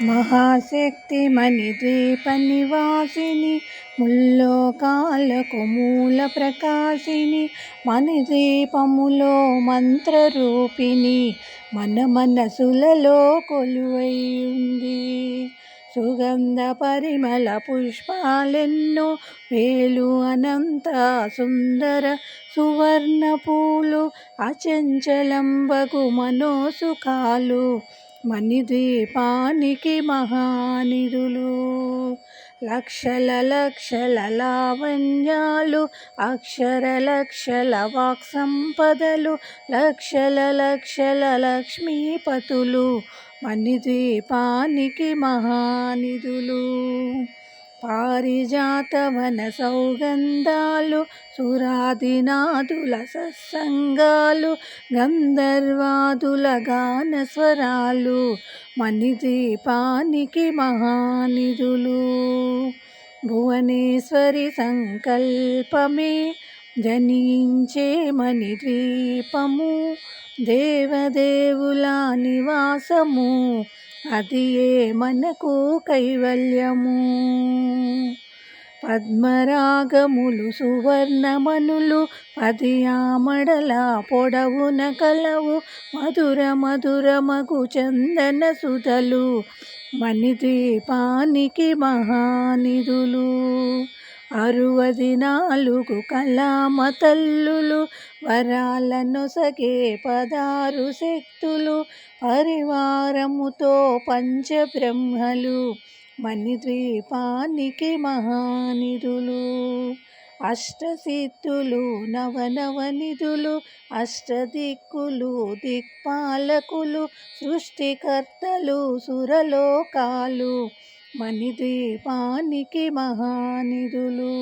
మహాశక్తి మణిద్వీప నివాసిని ముల్లోకాలకు మూల ప్రకాశిని మణిద్వీపములో మంత్రరూపిణి మన మనసులలో కొలువై ఉంది సుగంధ పరిమళ పుష్పాలెన్నో వేలు అనంత సుందర సువర్ణ పూలు అచంచలంబగు మనోసుఖాలు మణిద్వీపానికి మహానిధులు. లక్షల లక్షల లావణ్యాలు అక్షర లక్షల వాక్ సంపదలు లక్షల లక్షల లక్ష్మీపతులు మణిద్వీపానికి మహానిధులు. పారిజాతవన సౌగంధాలు సురాదినాథుల సత్సంగాలు గంధర్వాదుల గాన స్వరాలు మణిదీపానికి మహానిధులు. భువనేశ్వరి సంకల్పమే జనించే మణిద్వీపము దేవదేవుల నివాసము అది ఏ మనకు కైవల్యము? పద్మరాగములు సువర్ణమనులు పది ఆమడల పొడవున కలవు మధుర మధురమగు చందన సుధలు మణిదీపానికి మహానిధులు. అరువది నాలుగు కళామతల్లులు వరాలనొసగే పదారు శక్తులు పరివారముతో పంచబ్రహ్మలు మణిద్వీపానికి మహానిధులు. అష్టసిద్ధులు నవనవనిధులు అష్టదిక్కులు దిక్పాలకులు సృష్టికర్తలు సురలోకాలు మణిద్వీపానికి మహానిధులు.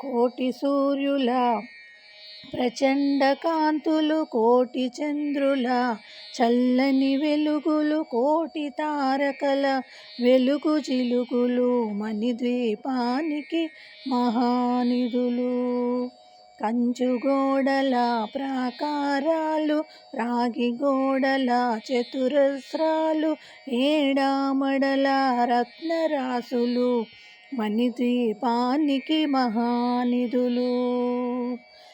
కోటి సూర్యుల ప్రచండ కాంతులు కోటి చంద్రుల చల్లని వెలుగులు కోటి తారకల వెలుగు చిలుగులు మణిద్వీపానికి మహానిధులు. కంచుగోడల ప్రాకారాలు రాగి గోడల చతురస్రాలు ఏడామడల రత్నరాసులు మణిద్వీపానికి మహానిధులు.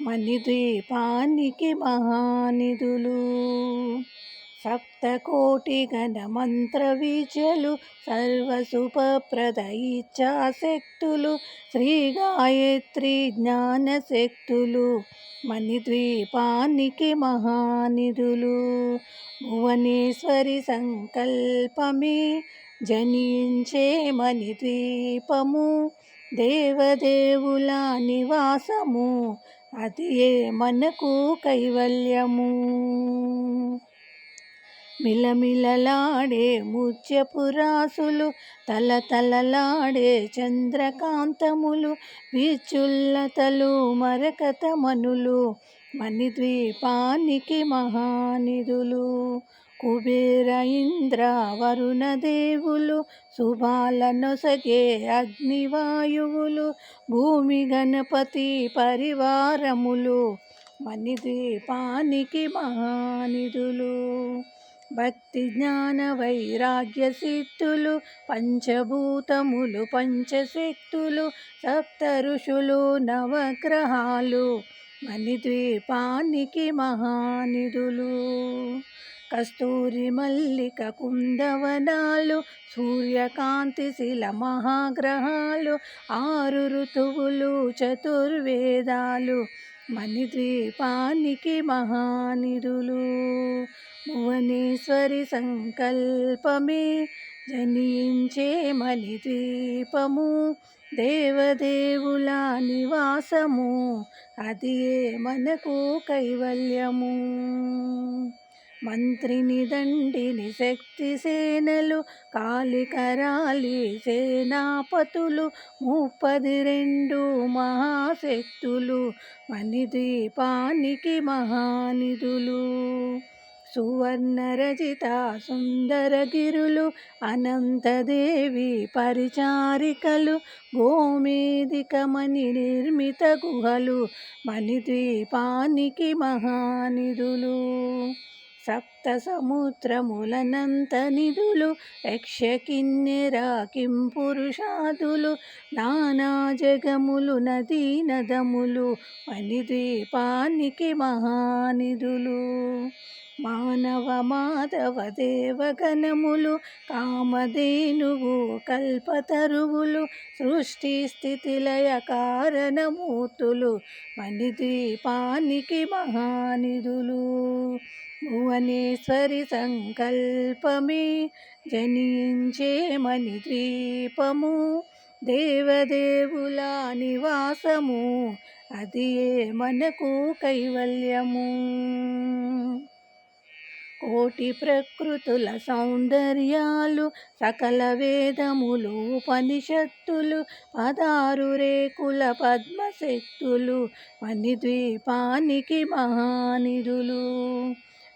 మణిద్వీపానికి మహానిధులు. సప్తకోటి గణ మంత్ర విజలు సర్వసుప్రద ఇచ్చాశక్తులు శ్రీ గాయత్రి జ్ఞానశక్తులు మణిద్వీపానికి మహానిధులు. భువనేశ్వరి సంకల్పమే జనించే మణిద్వీపము దేవదేవుల నివాసము అది ఏ మనకు కైవల్యము? మిలమిలలాడే ముత్యపురాసులు తల తలలాడే చంద్రకాంతములు విచుల్లతలు మరకతమనులు మణిద్వీపానికి మహానిధులు. కుబేర ఇంద్ర వరుణ దేవులు శుభాలనొసగే అగ్నివాయువులు భూమి గణపతి పరివారములు మణిద్వీపానికి మహానిధులు భక్తి జ్ఞాన వైరాగ్య సిద్ధులు పంచభూతములు పంచశక్తులు సప్త ఋషులు నవగ్రహాలు మణిద్వీపానికి మహానిధులు కస్తూరి మల్లిక కుందవనాలు సూర్యకాంతి శిల మహాగ్రహాలు ఆరు ఋతువులు చతుర్వేదాలు మణిద్వీపానికి మహానిరులు భువనేశ్వరి సంకల్పమే జనించే మణిద్వీపము దేవదేవుల నివాసము అది మనకు కైవల్యము. మంత్రిని దండిని శక్తి సేనలు కాలికరాలి సేనాపతులు ముప్పది రెండు మహాశక్తులు మణిద్వీపానికి మహానిధులు సువర్ణరచిత సుందరగిరులు అనంతదేవి పరిచారికలు గోమేదికమణి నిర్మిత గుహలు మణిద్వీపానికి మహానిధులు. సప్త సముద్రములనంత నిధులు యక్షకిన్నెర పురుషాదులు నానా జగములు నదీ నదములు మణిద్వీపానికి మహానిధులు. మానవ మాధవ దేవగణములు కామధేనువు కల్పతరువులు సృష్టి స్థితిలయ కారణమూర్తులు మణిద్వీపానికి మహానిధులు. భువనేశ్వరి సంకల్పమే జనించే మణిద్వీపము దేవదేవుల నివాసము అది మనకు కైవల్యము. కోటి ప్రకృతుల సౌందర్యాలు సకల వేదములు ఉపనిషత్తులు పదారు రేకుల పద్మశక్తులు మణిద్వీపానికి మహానిధులు.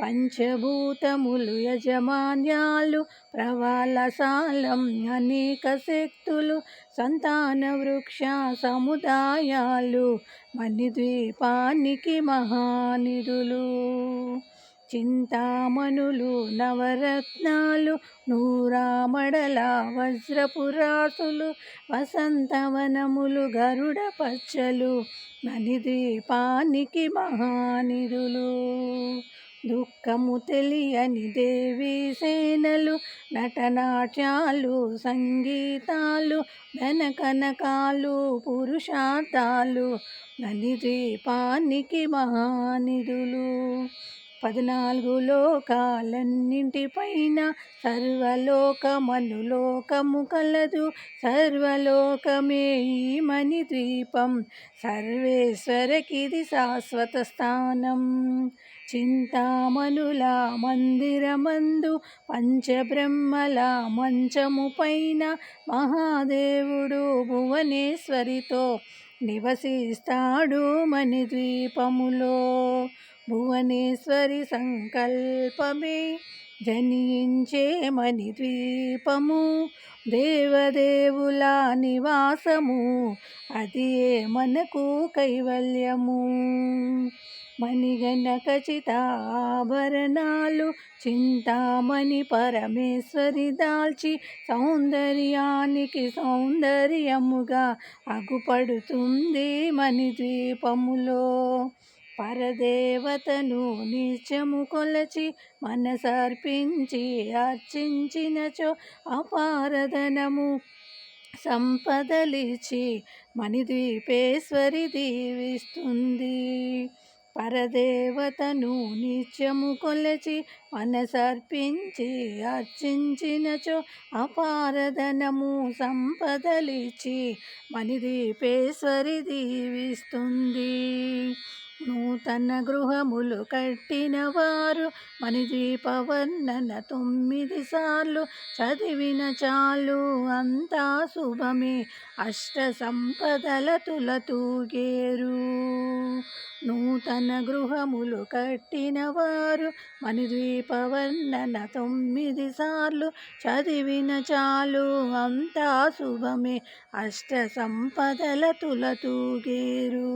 పంచభూతములు యజమాన్యాలు ప్రవాలసాలం అనేక శక్తులు సంతాన వృక్ష సముదాయాలు మణిద్వీపానికి మహానిధులు. చింతామణులు నవరత్నాలు నూరామడల వజ్రపురాసులు వసంతవనములు గరుడ పచ్చలు ననిద్వీపానికి మహానిధులు. దుఃఖము తెలియని దేవీ సేనలు నటనాట్యాలు సంగీతాలు ధనకనకాలు పురుషార్థాలు ననిద్వీపానికి మహానిధులు. పద్నాలుగు లోకాలన్నింటిపైన సర్వలోకమనులోకము కలదు. సర్వలోకమే మణి ద్వీపం సర్వేశ్వరకిది శాశ్వత స్థానం. చింతామనుల మందిరమందు పంచబ్రహ్మల మంచము పైన మహాదేవుడు భువనేశ్వరితో నివసిస్తాడు మణిద్వీపములో. భువనేశ్వరి సంకల్పమే జనించే మణిద్వీపము దేవదేవుల నివాసము అది మనకు కైవల్యము? మణిగణ ఖచ్చిత చింతామణి పరమేశ్వరి దాల్చి సౌందర్యానికి సౌందర్యముగా అగుపడుతుంది మణిద్వీపములో. పరదేవతను నిత్యము కొలచి మనసర్పించి అర్చించినచో అపారధనము సంపదలిచి మణిద్వీపేశ్వరి దీవిస్తుంది. పరదేవతను నిత్యము కొలచి మనసర్పించి అర్చించినచో అపారధనము సంపదలిచి మణిదీపేశ్వరి దీవిస్తుంది. నూతన గృహములు కట్టిన వారు మణిద్వీపవర్ణన తొమ్మిది సార్లు చదివిన చాలు అంతా శుభమే. అష్ట సంపదల తులతూగేరు నూతన గృహములు కట్టిన వారు మణిద్వీపవర్ణన తొమ్మిది సార్లు చదివిన చాలు అంతా శుభమే. అష్ట సంపదల తులతూగేరు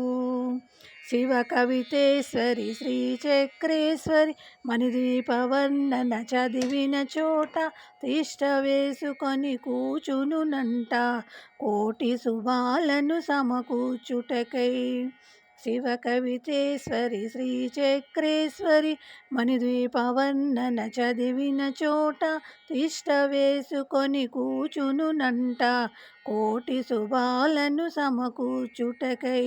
శివ కవితేశ్వరి శ్రీచక్రేశ్వరి మణిద్వీపవర్ణన చదివిన చోట తిష్ట వేసుకొని కూచునునంట. కోటి శుభాలను సమకూర్చుటకై శివ కవితేశ్వరి శ్రీచక్రేశ్వరి మణిద్వీపవర్ణన చదివిన చోట తిష్ట వేసుకొని కూచునునంట. కోటి శుభాలను సమకూర్చుటకై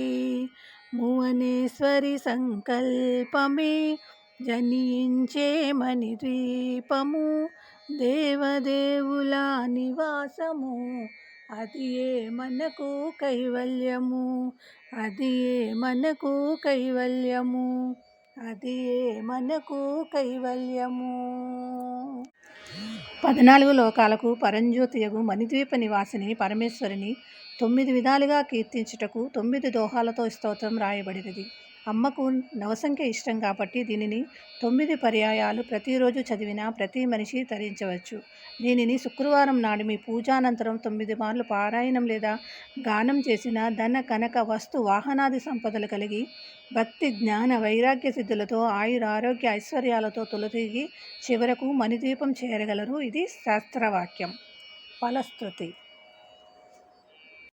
భువనేశ్వరి సంకల్పమే జనించే ద్వీపము దేవదేవుల నివాసము. అది ఏ మనకు కైవల్యము? అది ఏ మనకు కైవల్యము? అది ఏ మనకు కైవల్యము? పద్నాలుగు లోకాలకు పరంజ్యోతియగు మణిద్వీప నివాసిని పరమేశ్వరిని తొమ్మిది విధాలుగా కీర్తించుటకు తొమ్మిది దోహాలతో స్తోత్రం రాయబడినది. అమ్మకు నవసంఖ్య ఇష్టం కాబట్టి దీనిని తొమ్మిది పర్యాయాలు ప్రతిరోజు చదివినా ప్రతి మనిషి తరించవచ్చు. దీనిని శుక్రవారం నాడు మీ పూజానంతరం తొమ్మిది మార్లు పారాయణం లేదా గానం చేసిన ధన కనక వస్తు వాహనాది సంపదలు కలిగి భక్తి జ్ఞాన వైరాగ్య సిద్ధులతో ఆయుర ఆరోగ్య ఐశ్వర్యాలతో తొలతిగి చివరకు మణిదీపం చేరగలరు. ఇది శాస్త్రవాక్యం. ఫలశ్రుతి.